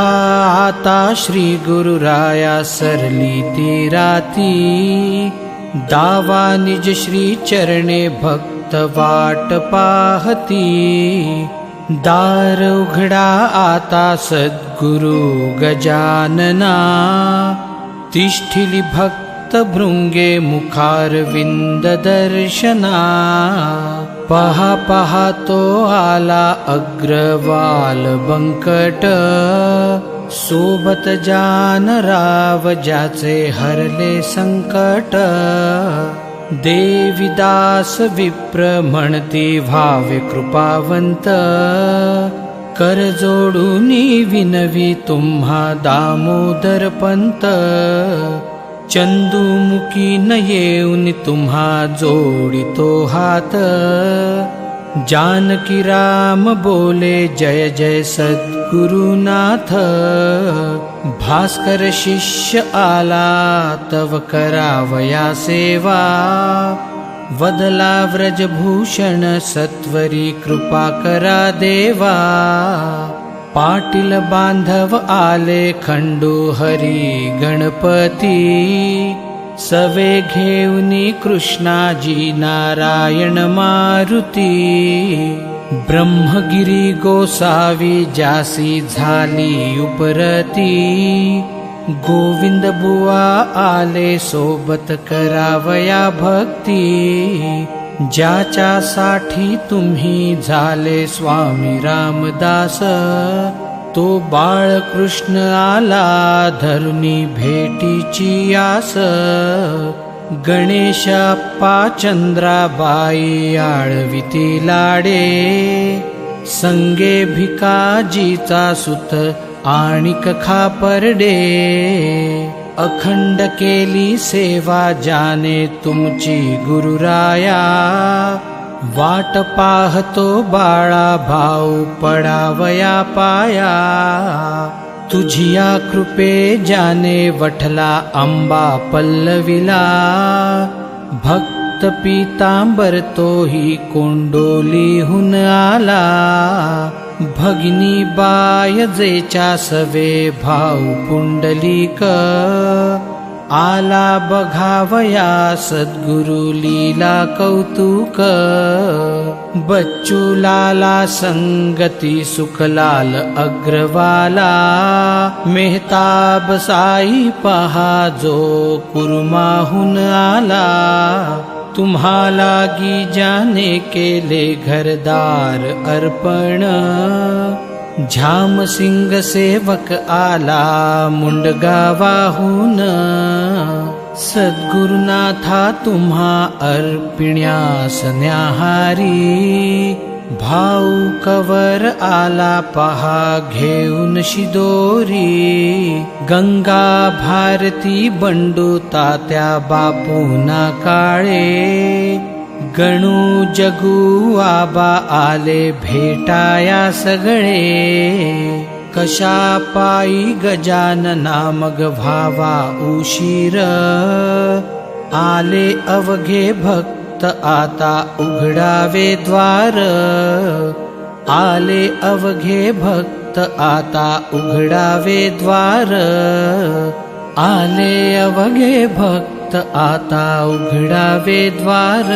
आता श्री गुरुराया सरली ती राती दावा निज श्री चरणे भक्त वाट पाहती दार उघडा आता सद्गुरु गजानना तिष्ठिली भक्त भृंगे मुखारविंद दर्शना पहा पहा तो आला अग्रवाल बंकट सोबत जान राव ज्याचे हरले संकट देविदास विप्र म्हणती व्हावे कृपावंत कर जोडून विनवी तुम्हा दामोदर पंत चंदुमुखी न येऊन तुम्हा जोडितो हात. जानकी राम बोले जय जय सद्गुरुनाथ. भास्कर शिष्य आला तव करावया सेवा. वदला व्रजभूषण सत्वरी कृपा करा देवा. पाटील बांधव आले खंडू हरी गणपती। सवे घेऊनी कृष्णाजी नारायण मारुती। ब्रह्मगिरी गोसावी जासी झाली उपरती। गोविंद बुवा आले सोबत करावया भक्ती ज्याच्यासाठी तुम्ही झाले स्वामी रामदास तो बाळकृष्ण आला धरुणी भेटीची आस. गणेशप्पा चंद्राबाई आळविती लाडे संगे भिकाजीचा सुत आणिक खापर्डे. अखंड केली सेवा जाने तुमची गुरुराया. वाट पाहतो बाळा भाऊ पडावया पाया. तुझिया कृपे जाने वठला आंबा पल्लविला. भक्त पीतांबर तोही कोंडोलीहून आला. भगिनी बाय जेच्या सवे भाऊ पुंडलिक आला बघावया सद्गुरु लीला कौतुक बच्चू लाला संगती सुखलाल अग्रवाला मेहताब साई पहा जो कुर्माहून आला. तुम्हाला गी जाने केले घरदार अर्पण। झाम सिंग सेवक आला मुंडगावाहून सद्गुरुनाथा तुम्हा अर्पिण्यास न्याहारी भाऊ कवर आला पहा घेऊन शिदोरी. गंगा भारती बंडू तात्या बापूना काळे. गणू जगू आबा आले भेटाया सगळे. कशा पायी गजानना मग भावा उशीर. आले अवघे भक्त आता उघडावे द्वार. आले अवघे भक्त आता उघडावे द्वार. आले अवघे भक्त आता उघडावे द्वार.